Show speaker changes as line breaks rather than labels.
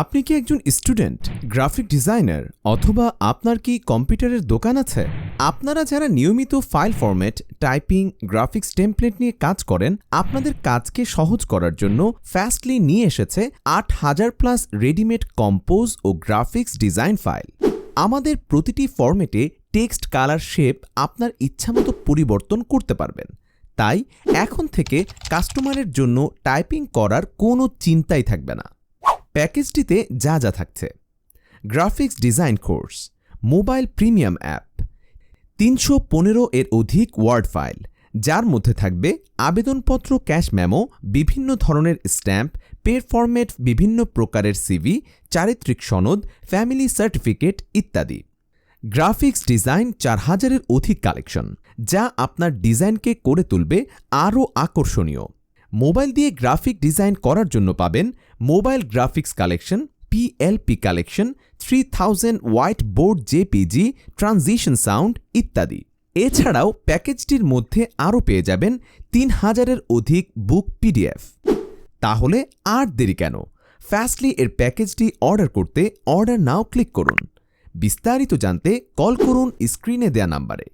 আপনি কি একজন স্টুডেন্ট, গ্রাফিক ডিজাইনার, অথবা আপনার কি কম্পিউটারের দোকান আছে? আপনারা যারা নিয়মিত file format, typing, graphics template নিয়ে কাজ করেন, আপনাদের কাজকে সহজ করার জন্য ফ্যাস্টলি নিয়ে এসেছে আট হাজার প্লাস রেডিমেড কম্পোজ ও গ্রাফিক্স ডিজাইন ফাইল। আমাদের প্রতিটি ফরম্যাটে টেক্সট কালার শেপ আপনার ইচ্ছামতো পরিবর্তন করতে পারবেন। তাই এখন থেকে কাস্টমারের জন্য টাইপিং করার কোনো চিন্তাই থাকবে না। প্যাকেজটিতে যা যা থাকছে। Graphics design course, mobile premium app, তিনশো পনেরো এর অধিক ওয়ার্ড ফাইল, যার মধ্যে থাকবে আবেদনপত্র, ক্যাশ মেমো, বিভিন্ন ধরনের স্ট্যাম্প পের ফরম্যাট, বিভিন্ন প্রকারের সিভি, চারিত্রিক সনদ, ফ্যামিলি সার্টিফিকেট ইত্যাদি। গ্রাফিক্স ডিজাইন চার হাজারের অধিক কালেকশন, যা আপনার ডিজাইনকে করে তুলবে আরও আকর্ষণীয়। মোবাইল দিয়ে গ্রাফিক ডিজাইন করার জন্য পাবেন mobile graphics collection PLP collection three thousand white board JPG transition sound ইত্যাদি। এছাড়াও প্যাকেজটির মধ্যে আরও পেয়ে যাবেন তিন হাজারের অধিক বুক পিডিএফ তাহলে আর দেরি কেন? ফ্যাস্টলি এর প্যাকেজটি অর্ডার করতে অর্ডার নাও ক্লিক করুন। বিস্তারিত জানতে কল করুন স্ক্রিনে দেয়া নাম্বারে।